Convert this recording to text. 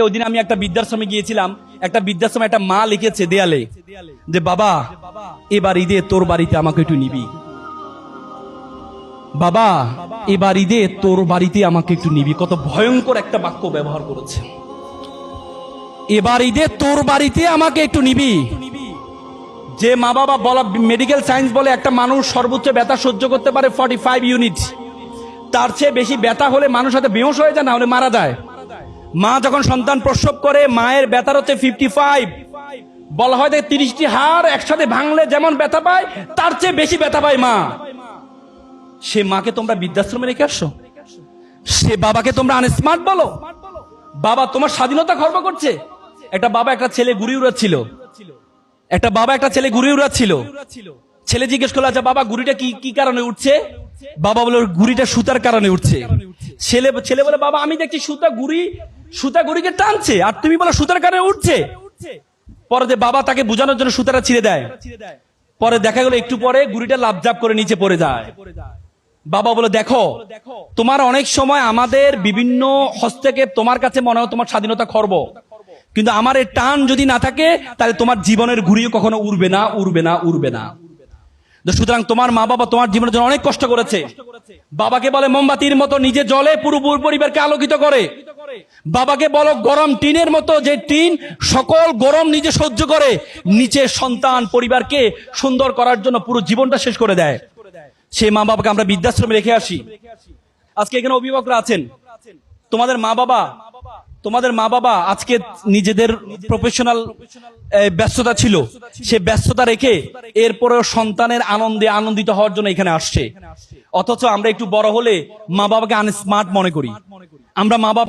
ওই আমি একটা বৃদ্ধাশ্রমে গিয়েছিলাম, একটা বৃদ্ধাশ্রমে একটা মা লিখেছে দেয়ালে যে, বাবা, এবার ঈদে তোর বাড়িতে আমাকে একটু নিবি। বাবা, এবার ঈদে তোর বাড়িতে আমাকে একটু নিবি। কত ভয়ঙ্কর একটা বাক্য ব্যবহার করেছে। এবার ঈদে তোর বাড়িতে আমাকে একটু নিবি। যে মা বাবা বলা মেডিকেল সায়েন্স বলে, একটা মানুষ সর্বোচ্চ ব্যথা সহ্য করতে পারে ফর্টি ফাইভ ইউনিট তার চেয়ে বেশি ব্যথা হলে মানুষ হয়তো বেহোশ হয়ে যায়, না হলে মারা যায়। মা যখন সন্তান প্রসব করে, মায়ের ব্যথার হচ্ছে ফিফটি ফাইভ বলা হয় যে তিরিশটি হাড় একসাথে ভাঙলে যেমন ব্যথা পায়, তার চেয়ে বেশি ব্যথা পায় মা। সে মাকে তোমরা বৃদ্ধাশ্রমে রেখে আসছো? সে বাবাকে তোমরা আনস্মার্ট বলো? বাবা তোমার স্বাধীনতা খর্ব করছে? একটা বাবা একটা ছেলে গুড়ি উড়াচ্ছিল। একটা বাবা একটা ছেলে গুড়ি উড়াচ্ছিল। ছেলে জিজ্ঞেস করল আচ্ছা বাবা, গুড়িটা কি কি কারণে উঠছে? বাবা বলে গুড়িটা সুতার কারণে উঠছে। ছেলে ছেলে বলে, বাবা, আমি দেখছি সুতা গুড়ি, সুতা গুড়িকে টানছে, আর তুমি বলো সুতার কারণে উঠছে। পরে যে বাবা তাকে বোঝানোর জন্য সুতাটা ছিঁড়ে দেয়। পরে দেখা গেল একটু পরে গুড়িটা লাভজাপ করে নিচে পড়ে যায়। বাবা বলে, দেখো, তোমার অনেক সময় আমাদের বিভিন্ন হস্তক্ষেপ তোমার কাছে মনে হয় তোমার স্বাধীনতা খর্ব। কিন্তু আমার এই টান যদি না থাকে, তাহলে তোমার জীবনের ঘুরিও কখনো উড়বে না উড়বে না উড়বে না। সুতরাং তোমার মা বাবা তোমার জীবনের জন্য অনেক কষ্ট করেছে। বাবাকে বলে মোমবাতির মতো নিজে জলে পুরো পুরো পরিবারকে আলোকিত করে। বাবাকে বলো গরম টিনের মতো যে টিন সকল গরম নিজে সহ্য করে নিচে সন্তান পরিবারকে সুন্দর করার জন্য পুরো জীবনটা শেষ করে দেয়। সেই মা বাবাকে আমরা বৃদ্ধাশ্রমে রেখে আসি। আজকে এখানে অভিভাবকরা আছেন। তোমাদের মা বাবা তোমাদের মা বাবা আজকে নিজেদের প্রফেশনাল ব্যস্ততা ছিল। সে ব্যস্ততা রেখে এরপরেও সন্তানের আনন্দে আনন্দিত হওয়ার জন্য এখানে আসছে। অথচ আমরা একটু বড় হলে মা বাবাকে আনস্মার্ট মনে করি। আমরা মা বাবা